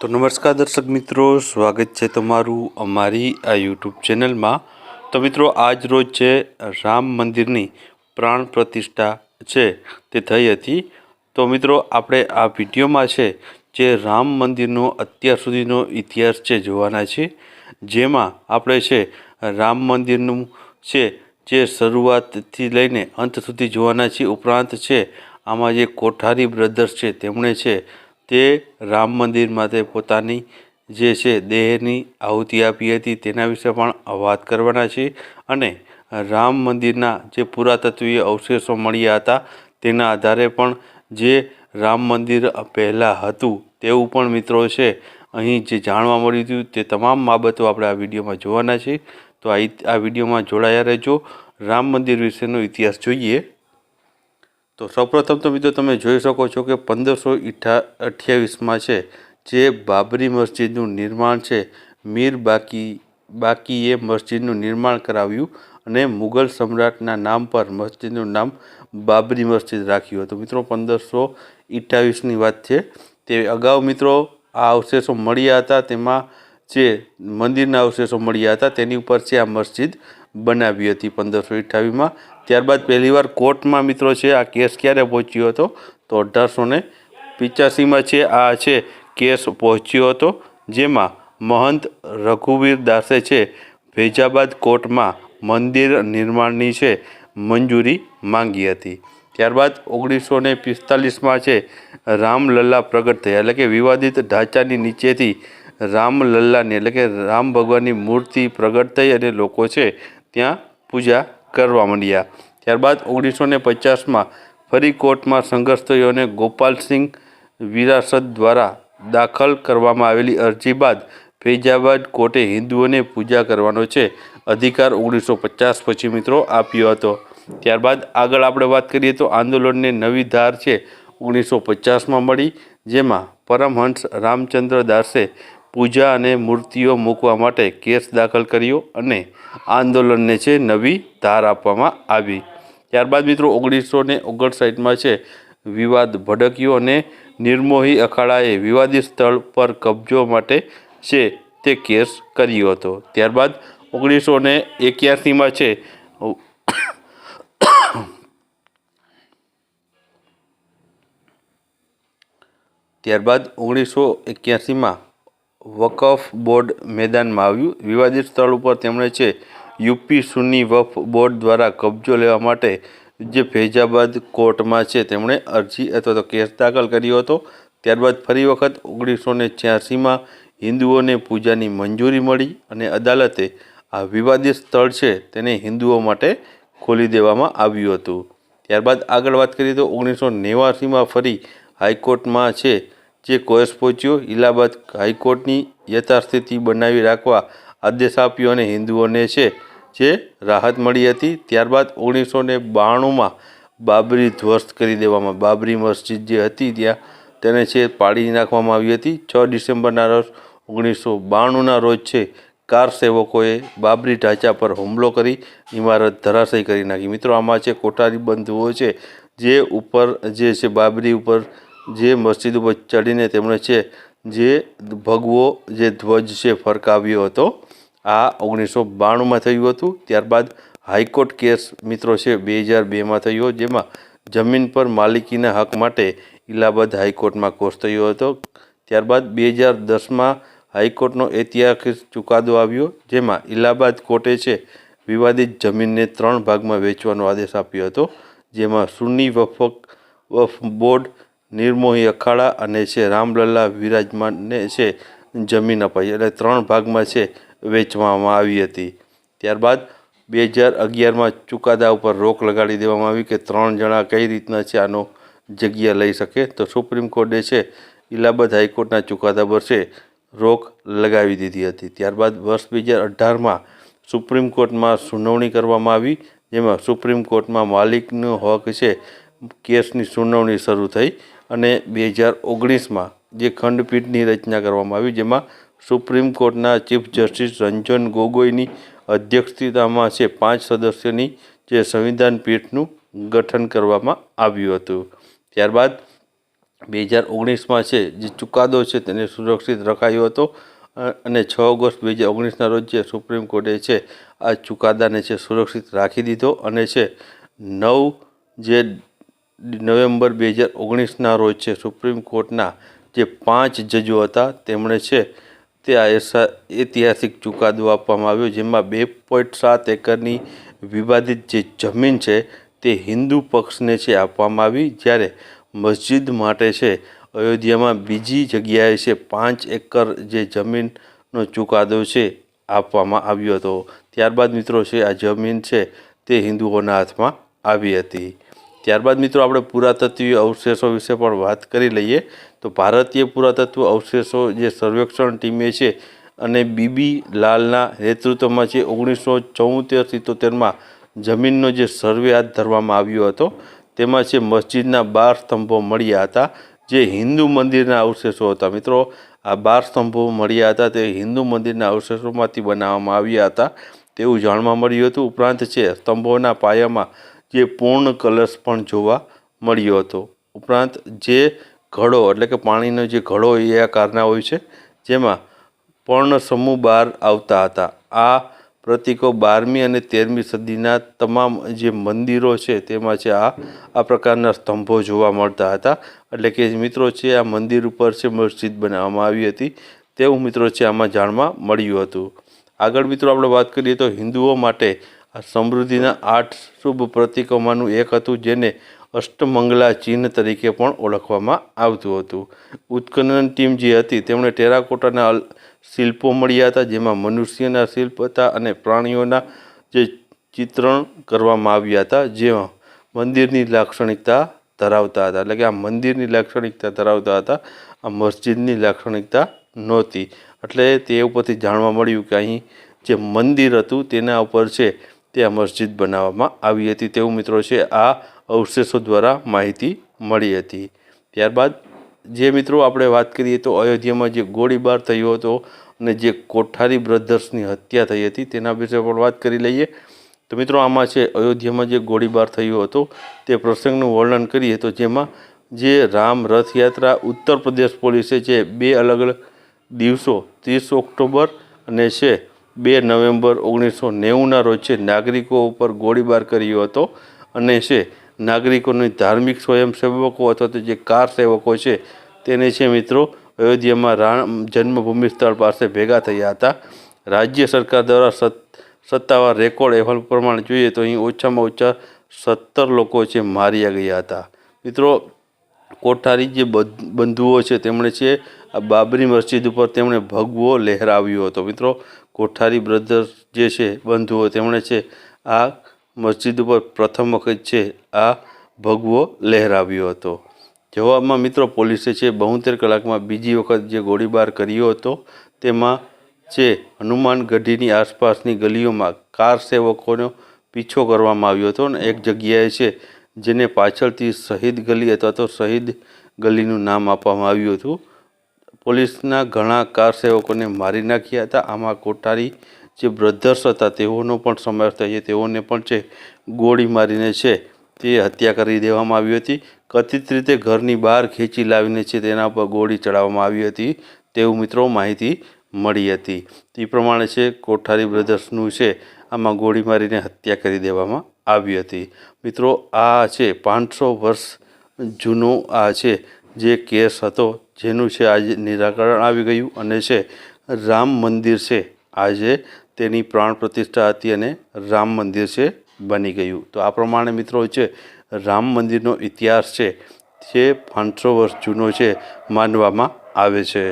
તો નમસ્કાર દર્શક મિત્રો, સ્વાગત છે તમારું અમારી આ યુટ્યુબ ચેનલમાં. તો મિત્રો, આજ રોજ છે રામ મંદિરની પ્રાણ પ્રતિષ્ઠા છે તે થઈ હતી. તો મિત્રો, આપણે આ વિડીયોમાં છે જે રામ મંદિરનો અત્યાર સુધીનો ઇતિહાસ છે જોવાના છે. જેમાં આપણે છે રામ મંદિરનું છે જે શરૂઆતથી લઈને અંત સુધી જોવાના છીએ. ઉપરાંત છે આમાં જે કોઠારી બ્રધર્સ છે, તેમણે છે તે રામ મંદિર માટે પોતાની જે છે દેહની આહુતિ આપી હતી તેના વિશે પણ વાત કરવાના છે અને રામ મંદિરના જે પુરાતત્વીય અવશેષો મળ્યા હતા તેના આધારે પણ જે રામ મંદિર પહેલાં હતું તેવું પણ મિત્રો છે. અહીં જે જાણવા મળ્યું હતું તે તમામ બાબતો આપણે આ વિડીયોમાં જોવાના છે. તો આ આ વિડીયોમાં જોડાયા રહેજો. રામ મંદિર વિશેનો ઇતિહાસ જોઈએ. તો સૌપ્રથમ તો મિત્રો તમે જોઈ શકો છો કે પંદરસો ઇઠા અઠ્યાવીસમાં છે, જે બાબરી મસ્જિદનું નિર્માણ છે. મીર બાકી, બાકીએ મસ્જિદનું નિર્માણ કરાવ્યું અને મુઘલ સમ્રાટના નામ પર મસ્જિદનું નામ બાબરી મસ્જિદ રાખ્યું હતું. મિત્રો, પંદરસો અઠ્યાવીસની વાત છે. તે અગાઉ મિત્રો આ અવશેષો મળ્યા હતા. તેમાં જે મંદિરના અવશેષો મળ્યા હતા તેની ઉપર છે આ મસ્જિદ બનાવી હતી પંદરસો અઠ્ઠાવીસમાં. ત્યારબાદ પહેલીવાર કોર્ટમાં મિત્રો છે, આ કેસ ક્યારે પહોંચ્યો હતો? તો અઢારસો ને પિચ્યાસીમાં છે, આ છે કેસ પહોંચ્યો હતો, જેમાં મહંત રઘુવીર દાસે છે, ફૈજાબાદ કોર્ટમાં મંદિર નિર્માણની છે મંજૂરી માંગી હતી. ત્યારબાદ ઓગણીસો ને પિસ્તાલીસમાં છે, રામલલ્લા પ્રગટ થયા, એટલે કે વિવાદિત ઢાંચાની નીચેથી રામલલ્લાની, એટલે કે રામ ભગવાનની મૂર્તિ પ્રગટ થઈ અને લોકો છે ત્યાં પૂજા કરવા માંડ્યા. ત્યારબાદ ઓગણીસો ને પચાસમાં ફરી કોર્ટમાં સંઘર્ષ થયો અને ગોપાલસિંહ વિરાસત દ્વારા દાખલ કરવામાં આવેલી અરજી બાદ ફૈજાબાદ કોર્ટે હિન્દુઓને પૂજા કરવાનો છે અધિકાર ઓગણીસો પચાસ પછી મિત્રો આપ્યો હતો. ત્યારબાદ આગળ આપણે વાત કરીએ તો આંદોલનને નવી ધાર છે ઓગણીસો પચાસમાં મળી, જેમાં પરમહંસ રામચંદ્ર દાસે પૂજા અને મૂર્તિઓ મૂકવા માટે કેસ દાખલ કર્યો અને આંદોલનને છે નવી ધાર આપવામાં આવી. ત્યારબાદ મિત્રો ઓગણીસો ને ઓગણસાઠમાં છે વિવાદ ભડક્યો અને નિર્મોહી અખાડાએ વિવાદિત સ્થળ પર કબજો માટે છે તે કેસ કર્યો હતો. ત્યારબાદ ઓગણીસો ને એક્યાસીમાં છે ત્યારબાદ ઓગણીસો એક્યાસીમાં વકફ બોર્ડ મેદાનમાં આવ્યું. વિવાદિત સ્થળ ઉપર તેમણે છે, યુપી સુન્ની વફ બોર્ડ દ્વારા કબજો લેવા માટે જે ફૈજાબાદ કોર્ટમાં છે, તેમણે અરજી અથવા તો કેસ દાખલ કર્યો હતો. ત્યારબાદ ફરી વખત ઓગણીસો ને છ્યાસીમાં હિન્દુઓને પૂજાની મંજૂરી મળી અને અદાલતે આ વિવાદિત સ્થળ છે, તેને હિન્દુઓ માટે ખોલી દેવામાં આવ્યું હતું. ત્યારબાદ આગળ વાત કરીએ તો ઓગણીસો નેવાસીમાં ફરી હાઈકોર્ટમાં છે જે કોર્સ પહોંચ્યો, ઇલાહાબાદ હાઈકોર્ટની યથાસ્થિતિ બનાવી રાખવા આદેશ આપ્યો અને હિન્દુઓને છે, જે રાહત મળી હતી, ત્યારબાદ ઓગણીસો ને બાણુંમાં બાબરી ધ્વસ્ત કરી દેવામાં. બાબરી મસ્જિદ જે હતી, ત્યાં તેને છે પાડી નાખવામાં આવી હતી. છ ડિસેમ્બરના રોજ ઓગણીસો બાણુંના રોજ છે, કાર સેવકોએ બાબરી ઢાંચા પર હુમલો કરી, ઇમારત ધરાશયી કરી નાખી. મિત્રો, આમાં છે કોઠારી બંધુઓ છે, જે ઉપર જે છે બાબરી ઉપર જે મસ્જિદ ઉપર ચડીને તેમણે છે, જે ભગવો, જે ધ્વજ છે, ફરકાવ્યો હતો, આ ઓગણીસો બાણુંમાં થયું હતું. ત્યારબાદ હાઈકોર્ટ કેસ મિત્રો છે, બે હજાર બેમાં થયો, જેમાં જમીન પર માલિકીના હક માટે ઇલાહાબાદ હાઈકોર્ટમાં કોર્સ થયો હતો. ત્યારબાદ બે હજાર દસમાં હાઈકોર્ટનો ઐતિહાસિક ચુકાદો આવ્યો, જેમાં ઇલાહાબાદ કોર્ટે છે, વિવાદિત જમીનને ત્રણ ભાગમાં વેચવાનો આદેશ આપ્યો હતો, જેમાં સુન્ની વફક, વફ બોર્ડ નિર્મોહી અખાડા અને છે રામલલ્લા વિરાજમાનને છે જમીન અપાઈ એટલે ત્રણ ભાગમાં છે વેચવામાં આવી હતી. ત્યારબાદ બે હજાર અગિયારમાં ચુકાદા ઉપર રોક લગાડી દેવામાં આવી કે ત્રણ જણા કઈ રીતના છે આનો જગ્યા લઈ શકે? તો સુપ્રીમ કોર્ટે છે ઇલાહાબાદ હાઈકોર્ટના ચુકાદા પર છે રોક લગાવી દીધી હતી. ત્યારબાદ વર્ષ બે હજાર અઢારમાં સુપ્રીમ કોર્ટમાં સુનાવણી કરવામાં આવી, જેમાં સુપ્રીમ કોર્ટમાં માલિકનો હક છે કેસની સુનાવણી શરૂ થઈ અને બે હજાર ઓગણીસમાં જે ખંડપીઠની રચના કરવામાં આવી, જેમાં સુપ્રીમ કોર્ટના ચીફ જસ્ટિસ રંજન ગોગોઈની અધ્યક્ષતામાં છે પાંચ સદસ્યની જે સંવિધાન પીઠનું ગઠન કરવામાં આવ્યું હતું. ત્યારબાદ બે હજાર ઓગણીસમાં છે જે ચુકાદો છે તેને સુરક્ષિત રખાયો હતો અને છ ઓગસ્ટ બે હજાર ઓગણીસના રોજ જે સુપ્રીમ કોર્ટે છે આ ચુકાદાને છે સુરક્ષિત રાખી દીધો અને છે નવ જે નવેમ્બર બે હજાર ઓગણીસના રોજ છે, સુપ્રીમ કોર્ટના જે પાંચ જજો હતા, તેમણે છે તે આ ઐતિહાસિક ચુકાદો આપવામાં આવ્યો, જેમાં બે પોઈન્ટ સાત એકરની વિવાદિત જે જમીન છે, તે હિન્દુ પક્ષને છે આપવામાં આવી, જ્યારે મસ્જિદ માટે છે, અયોધ્યામાં બીજી જગ્યાએ છે પાંચ એકર જે જમીનનો ચુકાદો છે આપવામાં આવ્યો હતો. ત્યારબાદ મિત્રો છે, આ જમીન છે તે હિન્દુઓના હાથમાં આવી હતી. ત્યારબાદ મિત્રો આપણે પુરાતત્વીય અવશેષો વિશે પણ વાત કરી લઈએ. તો ભારતીય પુરાતત્વ અવશેષો જે સર્વેક્ષણ ટીમે છે અને બીબી લાલના નેતૃત્વમાં છે, ઓગણીસો ચૌતેર સિત્તોતેરમાં જમીનનો જે સર્વે હાથ ધરવામાં આવ્યો હતો, તેમાં છે મસ્જિદના બાર સ્તંભો મળ્યા હતા, જે હિન્દુ મંદિરના અવશેષો હતા. મિત્રો, આ બાર સ્તંભો મળ્યા હતા, તે હિન્દુ મંદિરના અવશેષોમાંથી બનાવવામાં આવ્યા હતા. તેવું જાણવા મળ્યું હતું. ઉપરાંત છે, સ્તંભોના પાયામાં જે પૂર્ણ કલશ પણ જોવા મળ્યો હતો. ઉપરાંત જે ઘડો, એટલે કે પાણીનો જે ઘડો એ આકારના હોય છે, જેમાં પર્ણ સમૂહ બહાર આવતા હતા. આ પ્રતીકો બારમી અને તેરમી સદીના તમામ જે મંદિરો છે, તેમાં છે આ આ પ્રકારના સ્તંભો જોવા મળતા હતા. એટલે કે મિત્રો છે, આ મંદિર ઉપર છે મસ્જિદ બનાવવામાં આવી હતી. તેવું મિત્રો છે આમાં જાણવા મળ્યું હતું. આગળ મિત્રો આપણે વાત કરીએ તો હિન્દુઓ માટે આ સમૃદ્ધિના આઠ શુભ પ્રતીકોમાંનું એક હતું જેને અષ્ટમંગલા ચિહ્ન તરીકે પણ ઓળખવામાં આવતું હતું. ઉત્ખનન ટીમ જે હતી, તેમણે ટેરાકોટાના શિલ્પો મળ્યા હતા, જેમાં મનુષ્યના શિલ્પ હતા અને પ્રાણીઓના જે ચિત્રણ કરવામાં આવ્યા હતા, જેમાં મંદિરની લાક્ષણિકતા ધરાવતા હતા. એટલે કે આ મંદિરની લાક્ષણિકતા ધરાવતા હતા, આ મસ્જિદની લાક્ષણિકતા નહોતી. એટલે તે ઉપરથી જાણવા મળ્યું કે અહીં જે મંદિર હતું, તેના ઉપર છે તે આ મસ્જિદ બનાવવામાં આવી હતી. તેવું મિત્રો છે, આ અવશેષો દ્વારા માહિતી મળી હતી. ત્યારબાદ જે મિત્રો આપણે વાત કરીએ તો અયોધ્યામાં જે ગોળીબાર થયો હતો અને જે કોઠારી બ્રધર્સની હત્યા થઈ હતી તેના વિશે પણ વાત કરી લઈએ. તો મિત્રો આમાં છે, અયોધ્યામાં જે ગોળીબાર થયો હતો તે પ્રસંગનું વર્ણન કરીએ તો જેમાં જે રામ રથયાત્રા ઉત્તર પ્રદેશ પોલીસે છે બે અલગ અલગ દિવસો, ત્રીસ ઓક્ટોબર અને છે બે નવેમ્બર ઓગણીસો નેવુંના રોજ નાગરિકો ઉપર ગોળીબાર કર્યો હતો. અને છે નાગરિકોની ધાર્મિક સ્વયંસેવકો અથવા તો જે કાર સેવકો છે, તેને છે મિત્રો અયોધ્યામાં રામ જન્મભૂમિ સ્થળ પાસે ભેગા થયા હતા. રાજ્ય સરકાર દ્વારા સત્, સત્તાવાર રેકોર્ડ અહેવાલ પ્રમાણે જોઈએ તો અહીં ઓછામાં ઓછા સત્તર લોકો છે માર્યા ગયા હતા. મિત્રો, કોઠારી જે બધ- બંધુઓ છે, તેમણે છે આ બાબરી મસ્જિદ ઉપર તેમણે ભગવો લહેરાવ્યો હતો. મિત્રો કોઠારી બ્રધર્સ જે છે, બંધુઓ, તેમણે છે, આ મસ્જિદ ઉપર પ્રથમ વખત છે, આ ભગવો લહેરાવ્યો હતો. જવાબમાં મિત્રો પોલીસે છે બોતેર કલાકમાં બીજી વખત જે ગોળીબાર કર્યો હતો, તેમાં છે, હનુમાન ગઢીની આસપાસની ગલીઓમાં કાર સેવકોનો પીછો કરવામાં આવ્યો હતો અને એક જગ્યાએ છે, જેને પાછળથી શહીદ ગલી અથવા તો શહીદ ગલીનું નામ આપવામાં આવ્યું હતું. પોલીસના ઘણા કાર સેવકોને મારી નાખ્યા હતા. આમાં કોઠારી જે બ્રધર્સ હતા, તેઓનો પણ સમાવેશ થાય છે. તેઓને પણ છે ગોળી મારીને છે તે હત્યા કરી દેવામાં આવી હતી. કથિત રીતે ઘરની બહાર ખેંચી લાવીને છે તેના પર ગોળી ચડાવવામાં આવી હતી. તેવું મિત્રો માહિતી મળી હતી. તે પ્રમાણે છે કોઠારી બ્રધર્સનું છે આમાં ગોળી મારીને હત્યા કરી દેવામાં આવી હતી. મિત્રો, આ છે પાંચસો વર્ષ જૂનો આ છે જે કેસ હતો, જેનું છે આજે નિરાકરણ આવી ગયું અને છે રામ મંદિર છે, આજે તેની પ્રાણ પ્રતિષ્ઠા હતી અને રામ મંદિર છે બની ગયું. તો આ પ્રમાણે મિત્રો છે રામ મંદિરનો ઇતિહાસ છે જે પાંચસો વર્ષ જૂનો છે, માનવામાં આવે છે.